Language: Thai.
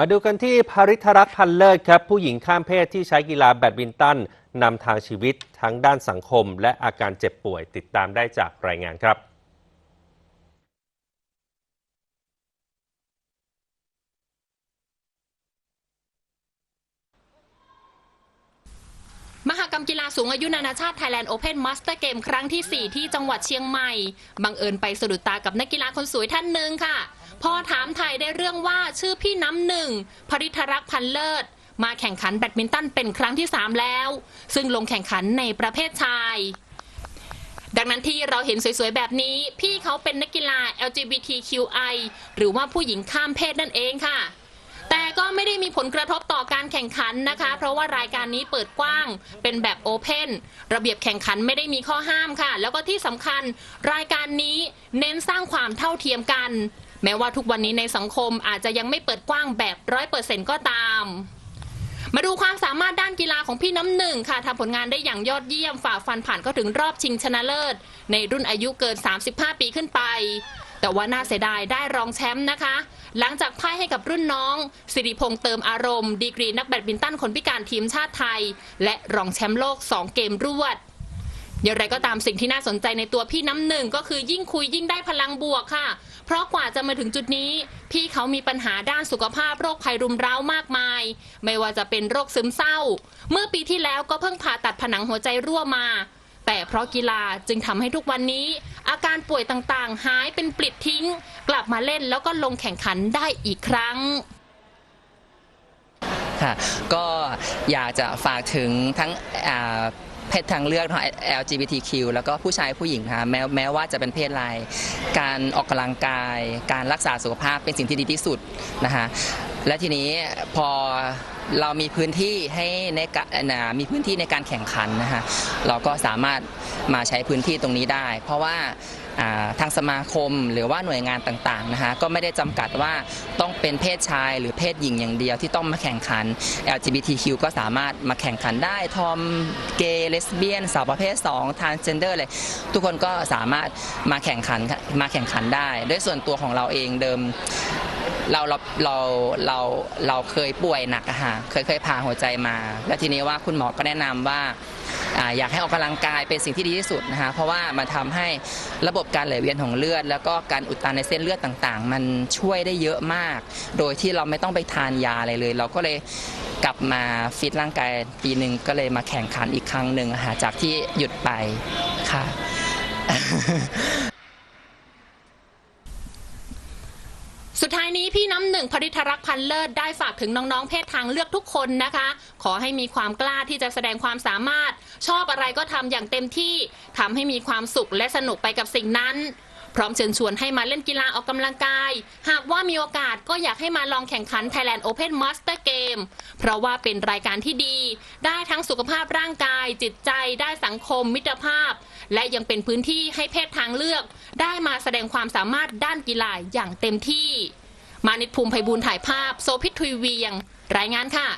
มาดูกันที่ภริธรักษ์พันเลิศครับ ผู้หญิงข้ามเพศที่ใช้กีฬาแบดมินตันนำทางชีวิตทั้งด้านสังคม และอาการเจ็บป่วยติดตามได้จากรายงานครับ มหกรรมกีฬาสูงอายุนานาชาติ Thailand Open Master Game ครั้งที่ 4 ที่จังหวัดเชียงใหม่ บังเอิญไปสะดุดตากับนักกีฬาคนสวยท่านหนึ่งค่ะ พอถามไทยได้เรื่องว่าชื่อพี่น้ำหนึ่งภริธรักษ์พันเลิศ มาแข่งขันแบดมินตันเป็นครั้งที่ 3 แล้ว ซึ่งลงแข่งขันในประเภทชาย ดังนั้นที่เราเห็นสวยๆ แบบนี้ พี่เขาเป็นนักกีฬา LGBTQI หรือว่าผู้หญิงข้ามเพศนั่นเองค่ะแต่ก็ไม่ได้มีผลกระทบต่อการแข่งขันนะคะ เพราะว่ารายการนี้เปิดกว้าง เป็นแบบโอเพนระเบียบแข่งขันไม่ได้มีข้อห้ามค่ะ แล้วก็ที่สำคัญรายการนี้เน้นสร้างความเท่าเทียมกัน แม้ว่าทุกวันนี้ในสังคมอาจจะยังไม่เปิดกว้างแบบร้อยเปอร์เซ็นต์ก็ตาม มาดูความสามารถด้านกีฬาของพี่น้ำหนึ่งค่ะทำผลงานได้อย่างยอดเยี่ยมฝ่าฟันผ่านก็ถึงรอบชิงชนะเลิศ ในรุ่นอายุเกิน 35 ปีขึ้นไป แต่ว่าน่าเสียดายได้รองแชมป์นะคะ หลังจากพ่ายให้กับรุ่นน้อง สิริพงษ์เติมอารมณ์ ดีกรีนักแบดมินตันคนพิการทีมชาติไทย และรองแชมป์โลก 2 เกมรวด อย่างไรก็ตามสิ่งที่น่าสนใจในตัวพี่น้ำหนึ่งก็คือยิ่งคุยยิ่งได้พลังบวกค่ะ เพราะกว่าจะมาถึงจุดนี้ พี่เขามีปัญหาด้านสุขภาพโรคภัยรุมเร้ามากมาย ไม่ว่าจะเป็นโรคซึมเศร้า เมื่อปีที่แล้วก็เพิ่งผ่าตัดผนังหัวใจรั่วมา แต่เพราะกีฬาจึงทำให้ทุกวันนี้ อาการป่วยต่างๆ หายเป็นปลิดทิ้ง กลับมาเล่นแล้วก็ลงแข่งขันได้อีกครั้งค่ะก็อยากจะฝากถึงทั้ง เพศทางเลือกของ LGBTQ แล้วก็ผู้ชายผู้หญิงค่ะแม้แม้ว่าจะเป็นเพศอะไรการออกกำลังกาย การรักษาสุขภาพเป็นสิ่งที่ดีที่สุดนะคะและทีนี้พอ เรามีพื้นที่ให้ในกะมีพื้นที่ในการแข่งขันนะคะเราก็สามารถมาใช้พื้นที่ตรงนี้ได้ เพราะว่าอ่าทางสมาคมหรือว่าหน่วยงานต่างๆนะคะก็ไม่ได้จำกัดว่าต้องเป็นเพศชายหรือเพศหญิงอย่างเดียวที่ต้องมาแข่งขัน LGBTQ ก็สามารถมาแข่งขันได้ทอมเกย์เลสเบี้ยนสาวประเภท2 transgender เลยทุกคนก็สามารถมาแข่งขันมาแข่งขันได้ ด้วยส่วนตัวของเราเองเดิม เราเราเราเราเราเคยป่วยหนักอะค่ะเคยเคยผ่าหัวใจมา แล้วทีนี้ว่าคุณหมอก็แนะนำว่าอ่าอยากให้ออกกำลังกายเป็นสิ่งที่ดีที่สุดนะคะเพราะว่ามันทำให้ระบบการไหลเวียนของเลือด แล้วก็การอุดตันในเส้นเลือดต่างๆ มันช่วยได้เยอะมาก โดยที่เราไม่ต้องไปทานยาอะไรเลย เราก็เลยกลับมาฟิตร่างกายปีหนึ่งก็เลยมาแข่งขันอีกครั้งหนึ่งอะค่ะจากที่หยุดไปค่ะ สุดท้ายนี้พี่น้ำหนึ่งพริธรักพันเลิศได้ฝากถึงน้องๆ เพศทางเลือกทุกคนนะคะ ขอให้มีความกล้าที่จะแสดงความสามารถ ชอบอะไรก็ทำอย่างเต็มที่ทำให้มีความสุขและสนุกไปกับสิ่งนั้น พร้อมเชิญชวนให้มาเล่นกีฬาออกกำลังกาย หากว่ามีโอกาสก็อยากให้มาลองแข่งขัน Thailand Open Master Game เพราะว่าเป็นรายการที่ดี ได้ทั้งสุขภาพร่างกาย จิตใจ ได้สังคม มิตรภาพ และยังเป็นพื้นที่ให้เพศทางเลือก ได้มาแสดงความสามารถด้านกีฬาอย่างเต็มที่ มานิตภูมิไพบูลถ่ายภาพ โซพิษทุยเวียง รายงานค่ะ